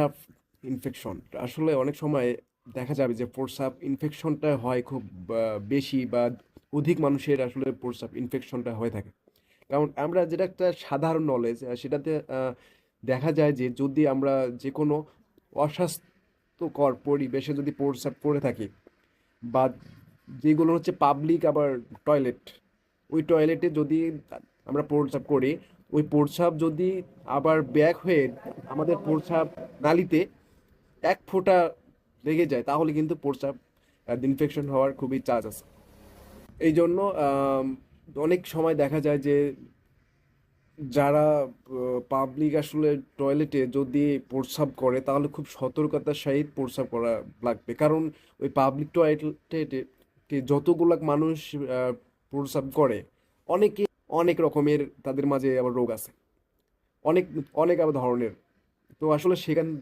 প্রস্রাব ইনফেকশন আসলে অনেক সময় দেখা যাবে যে প্রস্রাব ইনফেকশনটা হয় খুব বেশি বা অধিক মানুষের আসলে প্রস্রাব ইনফেকশনটা হয়ে থাকে। কারণ আমরা যেটা একটা সাধারণ নলেজ সেটাতে দেখা যায় যে যদি আমরা যে কোনো অস্বাস্থ্যকর পরিবেশে যদি প্রস্রাব করে থাকি বা যেগুলো হচ্ছে পাবলিক আবার টয়লেট ওই টয়লেটে যদি আমরা প্রস্রাব করি ওই প্রস্রাব যদি আবার ব্যাক হয়ে আমাদের প্রস্রাব নালিতে এক ফোঁটা লেগে যায়, তাহলে কিন্তু প্রস্রাব ইনফেকশন হওয়ার খুবই চান্স আছে। এই জন্য অনেক সময় দেখা যায় যে যারা পাবলিক আসলে টয়লেটে যদি প্রস্রাব করে, তাহলে খুব সতর্কতার সহিত প্রস্রাব করা লাগবে। কারণ ওই পাবলিক টয়লেটে যতগুলো মানুষ প্রস্রাব করে, অনেকে অনেক রকমের তাদের মাঝে আবার রোগ আছে। অনেক অনেক আবার ধরনের। তো আসলে সেখান